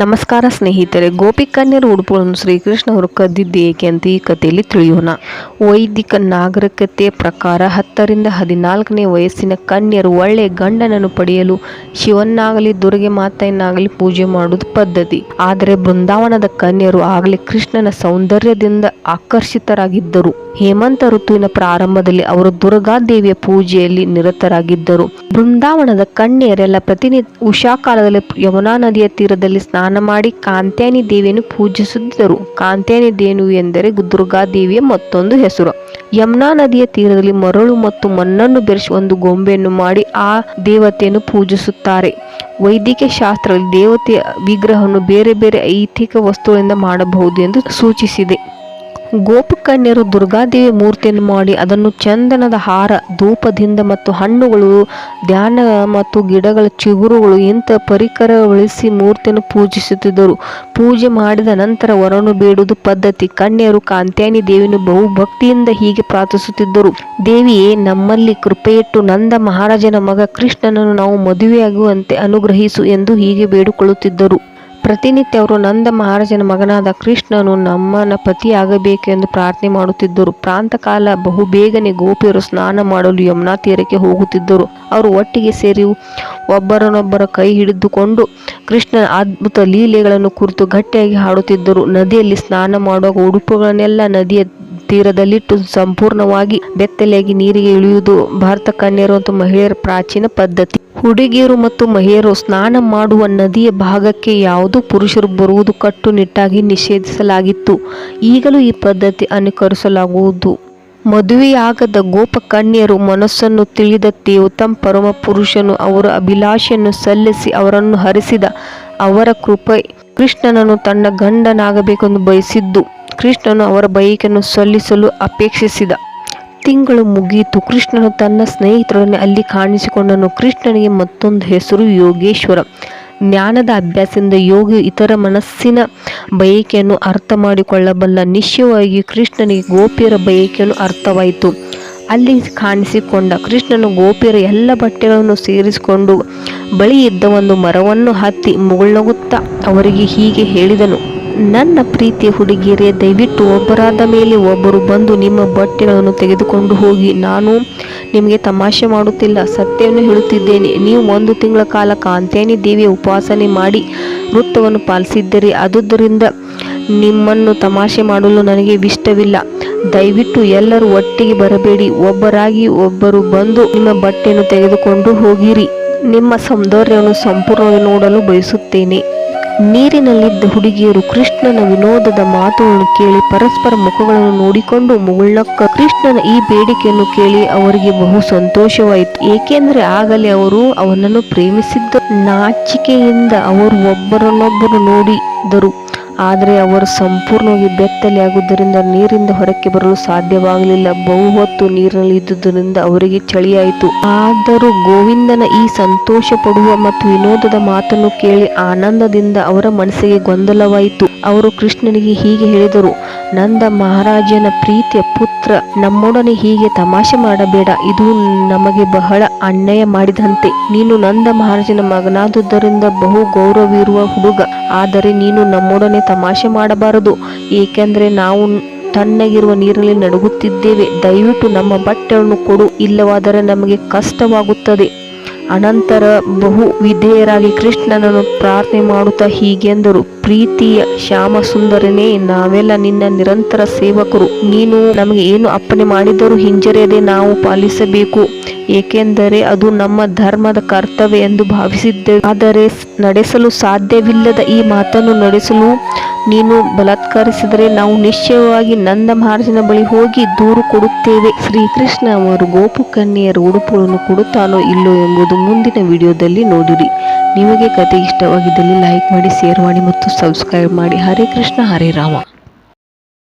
ನಮಸ್ಕಾರ ಸ್ನೇಹಿತರೆ, ಗೋಪಿಕನ್ಯರ ಉಡುಪುಗಳನ್ನು ಶ್ರೀಕೃಷ್ಣ ಅವರು ಕದ್ದಿದ್ದು ಏಕೆ ಅಂತ ಈ ಕಥೆಯಲ್ಲಿ ತಿಳಿಯೋಣ. ವೈದಿಕ ನಾಗರಿಕತೆ ಪ್ರಕಾರ ಹತ್ತರಿಂದ ಹದಿನಾಲ್ಕನೇ ವಯಸ್ಸಿನ ಕನ್ಯರು ಒಳ್ಳೆಯ ಗಂಡನನ್ನು ಪಡೆಯಲು ಶಿವನ್ನಾಗಲಿ, ದುರ್ಗೆ ಮಾತೆಯನ್ನಾಗಲಿ ಪೂಜೆ ಮಾಡುವುದು ಪದ್ಧತಿ. ಆದರೆ ಬೃಂದಾವನದ ಕನ್ಯರು ಆಗಲೇ ಕೃಷ್ಣನ ಸೌಂದರ್ಯದಿಂದ ಆಕರ್ಷಿತರಾಗಿದ್ದರು. ಹೇಮಂತ ಋತುವಿನ ಪ್ರಾರಂಭದಲ್ಲಿ ಅವರು ದುರ್ಗಾದೇವಿಯ ಪೂಜೆಯಲ್ಲಿ ನಿರತರಾಗಿದ್ದರು. ಬೃಂದಾವನದ ಕನ್ಯರೆಲ್ಲ ಪ್ರತಿನಿತ್ಯ ಉಷಾ ಕಾಲದಲ್ಲಿ ಯಮುನಾ ನದಿಯ ತೀರದಲ್ಲಿ ಸ್ನಾನ ಮಾಡಿ ಕಾಂತ್ಯಾನಿ ದೇವಿಯನ್ನು ಪೂಜಿಸುತ್ತಿದ್ದರು. ಕಾಂತ್ಯಾನಿ ದೇವಿ ಎಂದರೆ ದುರ್ಗಾ ದೇವಿಯ ಮತ್ತೊಂದು ಹೆಸರು. ಯಮುನಾ ನದಿಯ ತೀರದಲ್ಲಿ ಮರಳು ಮತ್ತು ಮಣ್ಣನ್ನು ಬೆರೆಸಿ ಒಂದು ಗೊಂಬೆಯನ್ನು ಮಾಡಿ ಆ ದೇವತೆಯನ್ನು ಪೂಜಿಸುತ್ತಾರೆ. ವೈದಿಕ ಶಾಸ್ತ್ರದಲ್ಲಿ ದೇವತೆಯ ವಿಗ್ರಹವನ್ನು ಬೇರೆ ಬೇರೆ ಐತಿಕ ವಸ್ತುಗಳಿಂದ ಮಾಡಬಹುದು ಎಂದು ಸೂಚಿಸಿದೆ. ಗೋಪಕನ್ಯರು ದುರ್ಗಾದೇವಿ ಮೂರ್ತಿಯನ್ನು ಮಾಡಿ ಅದನ್ನು ಚಂದನದ ಹಾರ, ಧೂಪದಿಂದ ಮತ್ತು ಹಣ್ಣುಗಳು, ಧ್ಯಾನ ಮತ್ತು ಗಿಡಗಳ ಚಿಗುರುಗಳು ಇಂಥ ಪರಿಕರ ಬಳಸಿ ಮೂರ್ತಿಯನ್ನು ಪೂಜಿಸುತ್ತಿದ್ದರು. ಪೂಜೆ ಮಾಡಿದ ನಂತರ ವರನು ಬೇಡುವುದು ಪದ್ಧತಿ. ಕನ್ಯರು ಕಾಂತ್ಯಾನಿ ದೇವಿಯನ್ನು ಬಹು ಭಕ್ತಿಯಿಂದ ಹೀಗೆ ಪ್ರಾರ್ಥಿಸುತ್ತಿದ್ದರು. ದೇವಿಯೇ, ನಮ್ಮಲ್ಲಿ ಕೃಪೆಯಿಟ್ಟು ನಂದ ಮಹಾರಾಜನ ಮಗ ಕೃಷ್ಣನನ್ನು ನಾವು ಮದುವೆಯಾಗುವಂತೆ ಅನುಗ್ರಹಿಸು ಎಂದು ಹೀಗೆ ಬೇಡಿಕೊಳ್ಳುತ್ತಿದ್ದರು. ಪ್ರತಿನಿತ್ಯ ಅವರು ನಂದ ಮಹಾರಾಜನ ಮಗನಾದ ಕೃಷ್ಣನು ನಮ್ಮನ ಪತಿಯಾಗಬೇಕೆಂದು ಪ್ರಾರ್ಥನೆ ಮಾಡುತ್ತಿದ್ದರು. ಪ್ರಾಂತಕಾಲ ಬಹುಬೇಗನೆ ಗೋಪಿಯರು ಸ್ನಾನ ಮಾಡಲು ಯಮುನಾ ತೀರಕ್ಕೆ ಹೋಗುತ್ತಿದ್ದರು. ಅವರು ಒಟ್ಟಿಗೆ ಸೇರಿ ಒಬ್ಬರನ್ನೊಬ್ಬರ ಕೈ ಹಿಡಿದುಕೊಂಡು ಕೃಷ್ಣನ ಅದ್ಭುತ ಲೀಲೆಗಳನ್ನು ಕುರಿತು ಗಟ್ಟಿಯಾಗಿ ಹಾಡುತ್ತಿದ್ದರು. ನದಿಯಲ್ಲಿ ಸ್ನಾನ ಮಾಡುವಾಗ ಉಡುಪುಗಳನ್ನೆಲ್ಲ ನದಿಯ ತೀರದಲ್ಲಿಟ್ಟು ಸಂಪೂರ್ಣವಾಗಿ ಬೆತ್ತಲೆಯಾಗಿ ನೀರಿಗೆ ಇಳಿಯುವುದು ಭಾರತ ಮತ್ತು ಮಹಿಳೆಯರ ಪ್ರಾಚೀನ ಪದ್ಧತಿ. ಹುಡುಗಿಯರು ಮತ್ತು ಮಹಿಳೆಯರು ಸ್ನಾನ ಮಾಡುವ ನದಿಯ ಭಾಗಕ್ಕೆ ಯಾವುದೂ ಪುರುಷರು ಬರುವುದು ಕಟ್ಟುನಿಟ್ಟಾಗಿ ನಿಷೇಧಿಸಲಾಗಿತ್ತು. ಈಗಲೂ ಈ ಪದ್ಧತಿ ಅನುಕರಿಸಲಾಗುವುದು. ಮದುವೆಯಾಗದ ಗೋಪ ಕನ್ಯರು ಮನಸ್ಸನ್ನು ತಿಳಿದ ತೇವತಂ ಪರಮ ಪುರುಷನು ಅವರ ಅಭಿಲಾಷೆಯನ್ನು ಸಲ್ಲಿಸಿ ಅವರನ್ನು ಹರಿಸಿದ ಅವರ ಕೃಪೆ ಕೃಷ್ಣನನ್ನು ತನ್ನ ಗಂಡನಾಗಬೇಕೆಂದು ಬಯಸಿದ್ದು. ಕೃಷ್ಣನು ಅವರ ಬಯಕೆಯನ್ನು ಸಲ್ಲಿಸಲು ಅಪೇಕ್ಷಿಸಿದ. ತಿಂಗಳು ಮುಗಿಯಿತು ಕೃಷ್ಣನು ತನ್ನ ಸ್ನೇಹಿತರೊಡನೆ ಅಲ್ಲಿ ಕಾಣಿಸಿಕೊಂಡನು. ಕೃಷ್ಣನಿಗೆ ಮತ್ತೊಂದು ಹೆಸರು ಯೋಗೇಶ್ವರ. ಜ್ಞಾನದ ಅಭ್ಯಾಸದಿಂದ ಯೋಗಿ ಇತರ ಮನಸ್ಸಿನ ಬಯಕೆಯನ್ನು ಅರ್ಥ ಮಾಡಿಕೊಳ್ಳಬಲ್ಲ. ನಿಶ್ಚಯವಾಗಿ ಕೃಷ್ಣನಿಗೆ ಗೋಪಿಯರ ಬಯಕೆಯನ್ನು ಅರ್ಥವಾಯಿತು. ಅಲ್ಲಿ ಕಾಣಿಸಿಕೊಂಡ ಕೃಷ್ಣನು ಗೋಪಿಯರ ಎಲ್ಲ ಬಟ್ಟೆಗಳನ್ನು ಸೇರಿಸಿಕೊಂಡು ಬಳಿ ಇದ್ದ ಒಂದು ಮರವನ್ನು ಹತ್ತಿ ಮುಗುಳ್ನಗುತ್ತಾ ಅವರಿಗೆ ಹೀಗೆ ಹೇಳಿದನು. ನನ್ನ ಪ್ರೀತಿಯ ಹುಡುಗಿಯರೇ, ದಯವಿಟ್ಟು ಒಬ್ಬರಾದ ಮೇಲೆ ಒಬ್ಬರು ಬಂದು ನಿಮ್ಮ ಬಟ್ಟೆಗಳನ್ನು ತೆಗೆದುಕೊಂಡು ಹೋಗಿ. ನಾನು ನಿಮಗೆ ತಮಾಷೆ ಮಾಡುತ್ತಿಲ್ಲ, ಸತ್ಯವನ್ನು ಹೇಳುತ್ತಿದ್ದೇನೆ. ನೀವು ಒಂದು ತಿಂಗಳ ಕಾಲ ಕಾಂತೇನಿ ದೇವಿಯ ಉಪಾಸನೆ ಮಾಡಿ ವೃತ್ತವನ್ನು ಪಾಲಿಸಿದ್ದೀರಿ. ಅದುದರಿಂದ ನಿಮ್ಮನ್ನು ತಮಾಷೆ ಮಾಡಲು ನನಗೆ ಇಷ್ಟವಿಲ್ಲ. ದಯವಿಟ್ಟು ಎಲ್ಲರೂ ಒಟ್ಟಿಗೆ ಬರಬೇಡಿ. ಒಬ್ಬರಾಗಿ ಒಬ್ಬರು ಬಂದು ನಿಮ್ಮ ಬಟ್ಟೆಯನ್ನು ತೆಗೆದುಕೊಂಡು ಹೋಗಿರಿ. ನಿಮ್ಮ ಸೌಂದರ್ಯವನ್ನು ಸಂಪೂರ್ಣವಾಗಿ ನೋಡಲು ಬಯಸುತ್ತೇನೆ. ನೀರಿನಲ್ಲಿದ್ದ ಹುಡುಗಿಯರು ಕೃಷ್ಣನ ವಿನೋದದ ಮಾತುಗಳನ್ನು ಕೇಳಿ ಪರಸ್ಪರ ಮುಖಗಳನ್ನು ನೋಡಿಕೊಂಡು ಮುಗುಳ್ನಕ್ಕ ಕೃಷ್ಣನ ಈ ಬೇಡಿಕೆಯನ್ನು ಕೇಳಿ ಅವರಿಗೆ ಬಹು ಸಂತೋಷವಾಯಿತು. ಏಕೆಂದರೆ ಆಗಲೇ ಅವರು ಅವನನ್ನು ಪ್ರೇಮಿಸಿದ್ದ. ನಾಚಿಕೆಯಿಂದ ಅವರು ಒಬ್ಬರನ್ನೊಬ್ಬರು ನೋಡಿದರು. ಆದರೆ ಅವರು ಸಂಪೂರ್ಣವಾಗಿ ಬೆತ್ತಲೆ ಆಗುವುದರಿಂದ ನೀರಿಂದ ಹೊರಕ್ಕೆ ಬರಲು ಸಾಧ್ಯವಾಗಲಿಲ್ಲ. ಬಹು ಹೊತ್ತು ನೀರಿನಲ್ಲಿ ಇದ್ದುದರಿಂದ ಅವರಿಗೆ ಚಳಿಯಾಯಿತು. ಆದರೂ ಗೋವಿಂದನ ಈ ಸಂತೋಷ ಪಡುವ ಮತ್ತು ವಿನೋದದ ಮಾತನ್ನು ಕೇಳಿ ಆನಂದದಿಂದ ಅವರ ಮನಸ್ಸಿಗೆ ಗೊಂದಲವಾಯಿತು. ಅವರು ಕೃಷ್ಣನಿಗೆ ಹೀಗೆ ಹೇಳಿದರು, ನಂದ ಮಹಾರಾಜನ ಪ್ರೀತಿಯ ಪುತ್ರ, ನಮ್ಮೊಡನೆ ಹೀಗೆ ತಮಾಷೆ ಮಾಡಬೇಡ. ಇದು ನಮಗೆ ಬಹಳ ಅನ್ಯಾಯ ಮಾಡಿದಂತೆ. ನೀನು ನಂದ ಮಹಾರಾಜನ ಮಗನಾದುದರಿಂದ ಬಹು ಗೌರವವಿರುವ ಹುಡುಗ. ಆದರೆ ನೀನು ನಮ್ಮೊಡನೆ ತಮಾಷೆ ಮಾಡಬಾರದು. ಏಕೆಂದರೆ ನಾವು ತಣ್ಣಗಿರುವ ನೀರಿನಲ್ಲಿ ನಡುಗುತ್ತಿದ್ದೇವೆ. ದಯವಿಟ್ಟು ನಮ್ಮ ಬಟ್ಟೆಯನ್ನು ಕೊಡು. ಇಲ್ಲವಾದರೆ ನಮಗೆ ಕಷ್ಟವಾಗುತ್ತದೆ. ಅನಂತರ ಬಹು ವಿಧೇಯರಾಗಿ ಕೃಷ್ಣನನ್ನು ಪ್ರಾರ್ಥನೆ ಮಾಡುತ್ತಾ ಹೀಗೆಂದರು. ಪ್ರೀತಿಯ ಶ್ಯಾಮ ಸುಂದರನೇ ನಾವೆಲ್ಲ ನಿನ್ನ ನಿರಂತರ ಸೇವಕರು. ನೀನು ನಮಗೆ ಏನು ಅಪ್ಪಣೆ ಮಾಡಿದರೂ ಹಿಂಜರಿಯದೆ ನಾವು ಪಾಲಿಸಬೇಕು. ಏಕೆಂದರೆ ಅದು ನಮ್ಮ ಧರ್ಮದ ಕರ್ತವ್ಯ ಎಂದು ಭಾವಿಸಿದ್ದೇವೆ. ಆದರೆ ನಡೆಸಲು ಸಾಧ್ಯವಿಲ್ಲದ ಈ ಮಾತನ್ನು ನಡೆಸಲು ನೀನು ಬಲಾತ್ಕರಿಸಿದರೆ ನಾವು ನಿಶ್ಚಯವಾಗಿ ನಂದ ಮಹಾರಾಜನ ಬಳಿ ಹೋಗಿ ದೂರು ಕೊಡುತ್ತೇವೆ. ಶ್ರೀಕೃಷ್ಣ ಅವರು ಗೋಪು ಕನ್ಯೆಯರ ಉಡುಪುಗಳನ್ನು ಕೊಡುತ್ತಾನೋ ಇಲ್ಲೋ ಎಂಬುದು ಮುಂದಿನ ವಿಡಿಯೋದಲ್ಲಿ ನೋಡಿರಿ. ನಿಮಗೆ ಕತೆ ಇಷ್ಟವಾಗಿದ್ದಲ್ಲಿ ಲೈಕ್ ಮಾಡಿ, ಶೇರ್ ಮಾಡಿ ಮತ್ತು ಸಬ್ಸ್ಕ್ರೈಬ್ ಮಾಡಿ. ಹರೇ ಕೃಷ್ಣ, ಹರೇ ರಾಮ.